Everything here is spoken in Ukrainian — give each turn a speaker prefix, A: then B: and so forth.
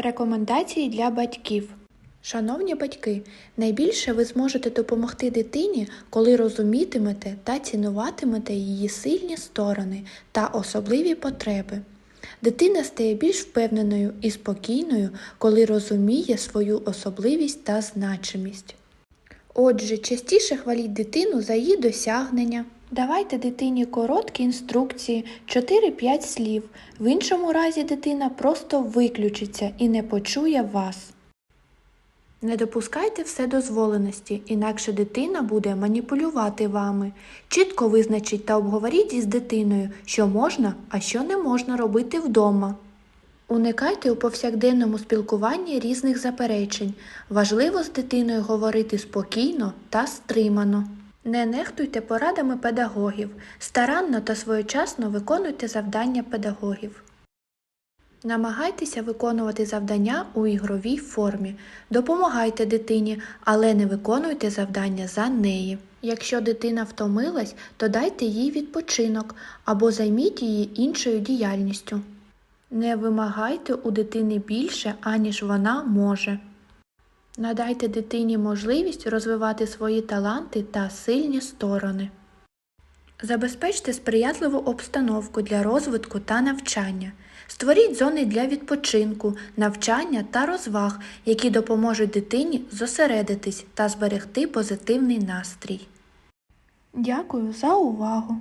A: Рекомендації для батьків. Шановні батьки, найбільше ви зможете допомогти дитині, коли розумітимете та цінуватимете її сильні сторони та особливі потреби. Дитина стає більш впевненою і спокійною, коли розуміє свою особливість та значимість. Отже, частіше хваліть дитину за її досягнення. Давайте дитині короткі інструкції, 4-5 слів. В іншому разі дитина просто виключиться і не почує вас. Не допускайте вседозволеності, інакше дитина буде маніпулювати вами. Чітко визначіть та обговоріть із дитиною, що можна, а що не можна робити вдома. Уникайте у повсякденному спілкуванні різних заперечень. Важливо з дитиною говорити спокійно та стримано. Не нехтуйте порадами педагогів. Старанно та своєчасно виконуйте завдання педагогів. Намагайтеся виконувати завдання у ігровій формі. Допомагайте дитині, але не виконуйте завдання за неї. Якщо дитина втомилась, то дайте їй відпочинок або займіть її іншою діяльністю. Не вимагайте у дитини більше, аніж вона може. Надайте дитині можливість розвивати свої таланти та сильні сторони. Забезпечте сприятливу обстановку для розвитку та навчання. Створіть зони для відпочинку, навчання та розваг, які допоможуть дитині зосередитись та зберегти позитивний настрій. Дякую за увагу!